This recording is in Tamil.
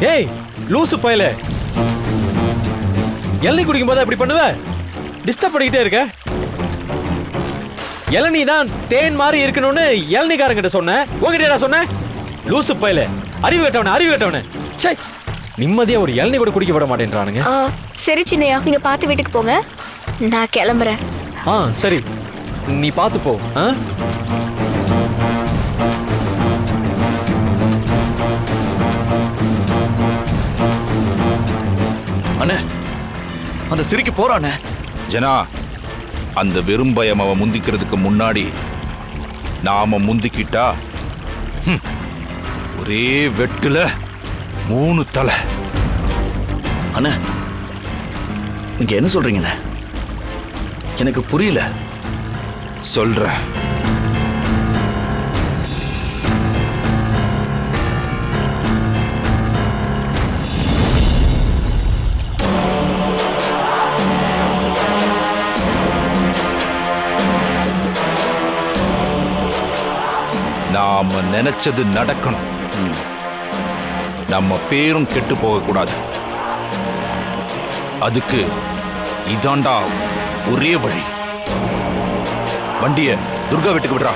ஏய் லூசு பயல. இளநீ குடிக்கும் போது அப்படி பண்ணுவ? டிஸ்டர்ப் பண்ணிக்கிட்டே இருக்க. இளநீ தான் தேன் மாதிரி இருக்கணும்னு இளநீக்காரங்கிட்ட சொன்னேன் உங்ககிட்ட சொன்னேன் லூசு பயல. அறிவு கட்டவன அறிவு கட்டவன. சே நிம்மதியா ஒரு இளநீ கூட குடிக்க விட மாட்டேன்றானுங்க. சரி சின்னையா நீங்க பார்த்து வீட்டுக்கு போங்க. நான் கிளம்புறேன். ஆ சரி. நீ பார்த்து போ. ஆ? அண்ணே. அந்த சிரிக்கு போறானே ஜனா அந்த வெறும் பயம் அவன் முந்திக்கிறதுக்கு முன்னாடி நாம முந்திக்கிட்டா? ஒரே வெட்டுல மூணு தலை. அண்ணே நீங்க என்ன சொல்றீங்கண்ணே? எனக்கு புரியல. சொல்றேன். நாம நினைச்சது நடக்கணும். நம்ம பேரும் கெட்டு போகக்கூடாது. அதுக்கு இதாண்டா ஒரே வழி. வண்டிய துர்கா வீட்டுக்கு விடுறா.